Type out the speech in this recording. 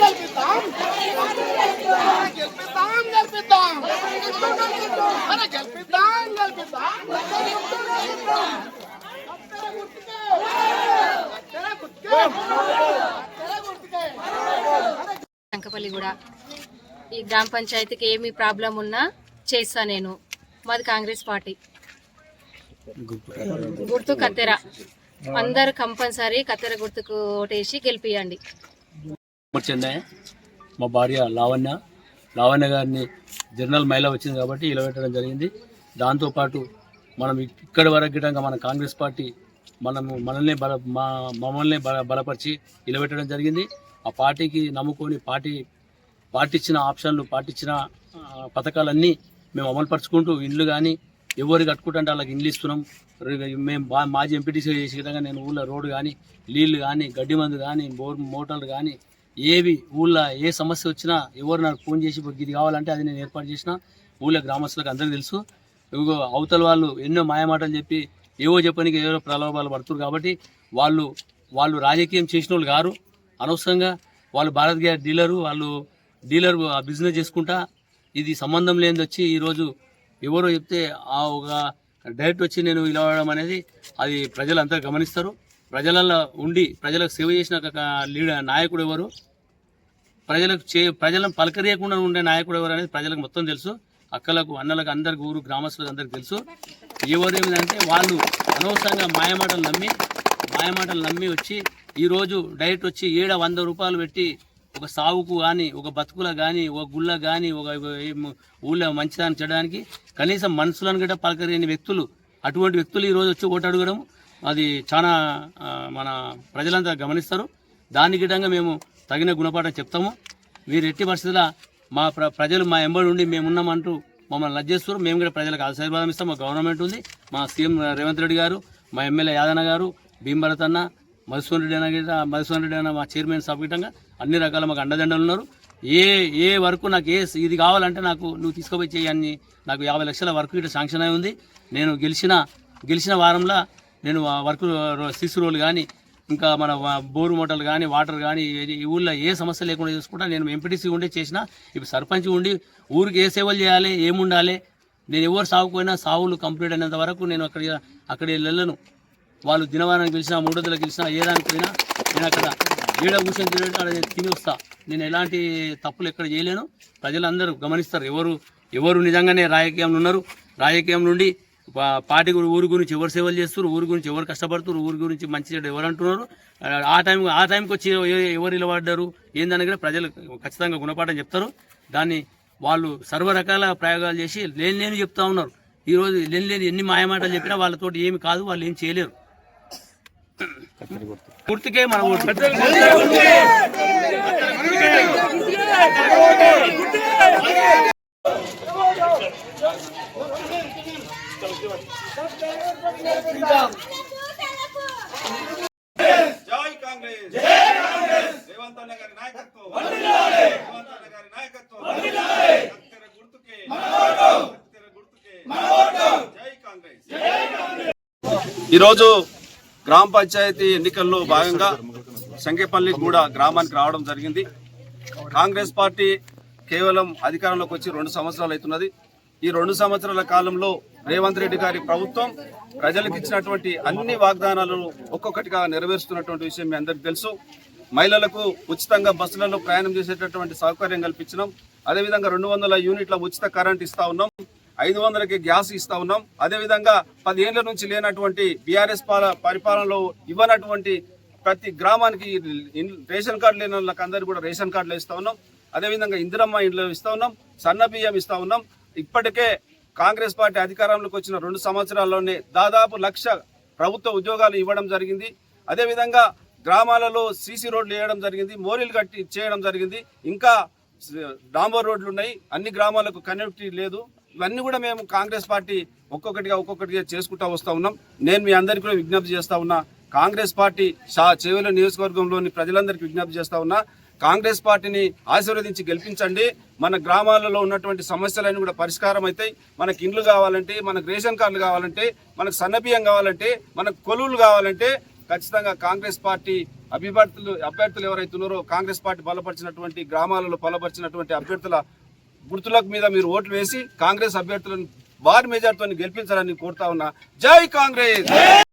గెలిపిద్దాం గెలిపిద్దాం గెలిపిద్దాం అరే గెలిపిద్దాం గెలిపిద్దాం కత్తెర అంకపల్లి కూడా ఈ గ్రామ పంచాయతీకి ఏమి ప్రాబ్లం ఉన్నా చేస్తా నేను. మాది కాంగ్రెస్ పార్టీ. గుర్తు కత్తెర. అందరు కంపల్సరీ కత్తెర గుర్తుకు ఓటేసి గెలిపియండి. చెందాయ చెన్నై మా భార్య లావణ్య. లావణ్య గారిని జనరల్ మహిళ వచ్చింది కాబట్టి ఇలవెట్టడం జరిగింది. దాంతోపాటు మనం ఇక్కడి వరకు గిటంగా మన కాంగ్రెస్ పార్టీ మనము మనల్ని బల మా మమ్మల్ని బల బలపరిచి ఇలబెట్టడం జరిగింది. ఆ పార్టీకి నమ్ముకొని పార్టీ పార్టీ ఇచ్చిన ఆప్షన్లు పార్టీ ఇచ్చిన పథకాలన్నీ మేము అమలుపరుచుకుంటూ ఇండ్లు కానీ ఎవరు కట్టుకుంటుంటే వాళ్ళకి ఇండ్లు ఇస్తున్నాం. మేము మాజీ ఎంపీటీసీ చేసే విధంగా నేను ఊళ్ళో రోడ్డు కానీ నీళ్ళు కానీ గడ్డి మందు కానీ బోర్ మోటార్లు కానీ ఏవి ఊళ్ళో ఏ సమస్య వచ్చినా ఎవరు నాకు ఫోన్ చేసి ఇది కావాలంటే అది నేను ఏర్పాటు చేసిన ఊళ్ళో గ్రామస్తులకు అందరికీ తెలుసు. ఇగో అవతల వాళ్ళు ఎన్నో మాయమాటలు చెప్పి ఏవో చెప్పడానికి ఏవో ప్రలోభాలు పడుతున్నారు కాబట్టి వాళ్ళు వాళ్ళు రాజకీయం చేసిన వాళ్ళు గారు అనవసరంగా వాళ్ళు భారత్ గ్యాస్ డీలరు వాళ్ళు డీలర్ ఆ బిజినెస్ చేసుకుంటా ఇది సంబంధం లేనిది వచ్చి ఈరోజు ఎవరో చెప్తే ఆ ఒక డైరెక్ట్ వచ్చి నేను ఇలా అనేది అది ప్రజలంతా గమనిస్తారు. ప్రజలలో ఉండి ప్రజలకు సేవ చేసిన ఒక లీడర్ నాయకుడు ఎవరు? ప్రజలకు చే ప్రజలను పలకరియకుండా ఉండే నాయకుడు ఎవరు అనేది ప్రజలకు మొత్తం తెలుసు. అక్కలకు అన్నలకు అందరికి ఊరు గ్రామస్తులకు అందరికి తెలుసు. ఎవరు ఏమిటంటే వాళ్ళు అనవసరంగా మాయమాటలు నమ్మి మాయమాటలు నమ్మి వచ్చి ఈరోజు డైరెక్ట్ వచ్చి ఏడ వంద రూపాయలు పెట్టి ఒక సాగుకు కానీ ఒక బతుకుల కానీ ఒక గుళ్ళ కానీ ఒక ఊళ్ళో మంచిదాన్ని చేయడానికి కనీసం మనుషులను కూడా పలకరియని వ్యక్తులు అటువంటి వ్యక్తులు ఈరోజు వచ్చి ఓటు అడగడం అది చాలా మన ప్రజలంతా గమనిస్తారు. దాని గిటంగా మేము తగిన గుణపాఠం చెప్తాము. మీరు ఎట్టి పరిస్థితుల మా ప్ర ప్రజలు మా ఎంబడి ఉండి మేమున్నామంటూ మమ్మల్ని లజ్జేస్తారు మేము కూడా ప్రజలకు ఆశీర్వాదం ఇస్తాం. మా గవర్నమెంట్ ఉంది. మా సీఎం రేవంత్ రెడ్డి గారు మా ఎమ్మెల్యే యాదన్న గారు భీమభరత్ అన్న మధుసూన్ రెడ్డి అన్న గిట మధుసూన్ రెడ్డి అన్న మా చైర్మన్ సభ గిటంగా అన్ని రకాల మాకు అండదండలు ఉన్నారు. ఏ ఏ వరకు నాకు ఏ ఇది కావాలంటే నాకు నువ్వు తీసుకుపోయి చేయని నాకు యాభై లక్షల వరకు ఇటు శాంక్షన్ అయి ఉంది. నేను గెలిచిన గెలిచిన వారంలో నేను వర్క్ సిస్ కానీ ఇంకా మన బోరు మోటార్లు కానీ వాటర్ కానీ ఈ ఊళ్ళో ఏ సమస్య లేకుండా చూసుకుంటా నేను ఎంపీటీసీ ఉండి చేసిన ఇప్పుడు సర్పంచ్ ఉండి ఊరికి ఏ సేవలు చేయాలి ఏముండాలి నేను ఎవరు సాగుపోయినా సాగులు కంప్లీట్ అయినంత వరకు నేను అక్కడ అక్కడ వెళ్ళను వాళ్ళు దినవారానికి గెలిచినా మూడు వందలకు పిలిచినా ఏ దానికి పోయినా నేను అక్కడ ఏడ కూర్చొని తినట్టు అక్కడ నేను తిని వస్తా. నేను ఎలాంటి తప్పులు ఎక్కడ చేయలేను. ప్రజలందరూ గమనిస్తారు. ఎవరు ఎవరు నిజంగానే రాజకీయంలో ఉన్నారు. రాజకీయం నుండి పార్టీ గురి- ఊరి గురించి ఎవరు సేవలు చేస్తారు ఊరి గురించి ఎవరు కష్టపడుతున్నారు ఊరి గురించి మంచి చెడు ఎవరు అంటున్నారు ఆ టైం ఆ టైంకి వచ్చి ఎవరు నిలబడ్డారు ఏందని కూడా ప్రజలు ఖచ్చితంగా గుణపాఠం చెప్తారు. దాన్ని వాళ్ళు సర్వ రకాల ప్రయోగాలు చేసి లేని లేని చెప్తా ఉన్నారు. ఈరోజు లేని లేని ఎన్ని మాయమాటలు చెప్పినా వాళ్ళతో ఏమి కాదు వాళ్ళు ఏం చేయలేరు. గుర్తుకే మన ఓటు. జై కాంగ్రెస్. జై కాంగ్రెస్. రేవంత్ అన్న గారి నాయకత్వం. రేవంత్ అన్న గారి నాయకత్వం. వందనాలి కత్తెర గుర్తుకే. మనోడు కత్తెర గుర్తుకే. మనోడు జై కాంగ్రెస్. జై కాంగ్రెస్. ఈరోజు గ్రామ పంచాయతీ ఎన్నికల్లో భాగంగా సంకేపల్లి కూడా గ్రామానికి రావడం జరిగింది. కాంగ్రెస్ పార్టీ కేవలం అధికారంలోకి వచ్చి రెండు సంవత్సరాలు అవుతున్నది. ఈ రెండు సంవత్సరాల కాలంలో రేవంత్ రెడ్డి గారి ప్రభుత్వం ప్రజలకు ఇచ్చినటువంటి అన్ని వాగ్దానాలను ఒక్కొక్కటిగా నెరవేరుస్తున్నటువంటి విషయం మీ అందరికీ తెలుసు. మహిళలకు ఉచితంగా బస్సులలో ప్రయాణం చేసేటటువంటి సౌకర్యం కల్పించినాం. అదేవిధంగా రెండు వందల యూనిట్ల ఉచిత కరెంట్ ఇస్తా ఉన్నాం. ఐదు వందలకి గ్యాస్ ఇస్తా ఉన్నాం. అదేవిధంగా పదేళ్ళ నుంచి లేనటువంటి బీఆర్ఎస్ పరిపాలనలో ఇవ్వనటువంటి ప్రతి గ్రామానికి రేషన్ కార్డు లేని వాళ్ళకి అందరికీ కూడా రేషన్ కార్డులు ఇస్తా ఉన్నాం. అదేవిధంగా ఇందిరమ్మ ఇండ్లు ఇస్తా ఉన్నాం. సన్న బియ్యం ఇస్తా ఉన్నాం. ఇప్పటికే కాంగ్రెస్ పార్టీ అధికారంలోకి వచ్చిన రెండు సంవత్సరాల్లోనే దాదాపు లక్ష ప్రభుత్వ ఉద్యోగాలు ఇవ్వడం జరిగింది. అదేవిధంగా గ్రామాలలో సీసీ రోడ్లు వేయడం జరిగింది మోరీలు కట్టి చేయడం జరిగింది. ఇంకా డాంబర్ రోడ్లు ఉన్నాయి. అన్ని గ్రామాలకు కనెక్టివిటీ లేదు. ఇవన్నీ కూడా మేము కాంగ్రెస్ పార్టీ ఒక్కొక్కటిగా ఒక్కొక్కటిగా చేసుకుంటా వస్తూ ఉన్నాం. నేను మీ అందరికీ కూడా విజ్ఞప్తి చేస్తా ఉన్నా కాంగ్రెస్ పార్టీ షా చేవెల నియోజకవర్గంలోని ప్రజలందరికీ విజ్ఞప్తి చేస్తూ ఉన్నా కాంగ్రెస్ పార్టీని ఆశీర్వదించి గెలిపించండి. మన గ్రామాలలో ఉన్నటువంటి సమస్యలన్నీ కూడా పరిష్కారం అవుతాయి. మనకి ఇండ్లు కావాలంటే మనకు రేషన్ కార్డులు కావాలంటే మనకు సన్నబియ్యం కావాలంటే మనకు కొలువులు కావాలంటే ఖచ్చితంగా కాంగ్రెస్ పార్టీ అభ్యర్థులు అభ్యర్థులు ఎవరైతే ఉన్నారో కాంగ్రెస్ పార్టీ బలపరిచినటువంటి గ్రామాలలో బలపరిచినటువంటి అభ్యర్థుల గుర్తులకు మీద మీరు ఓట్లు వేసి కాంగ్రెస్ అభ్యర్థులను భారీ మెజార్టీతో గెలిపించాలని కోరుతా ఉన్నా. జై కాంగ్రెస్!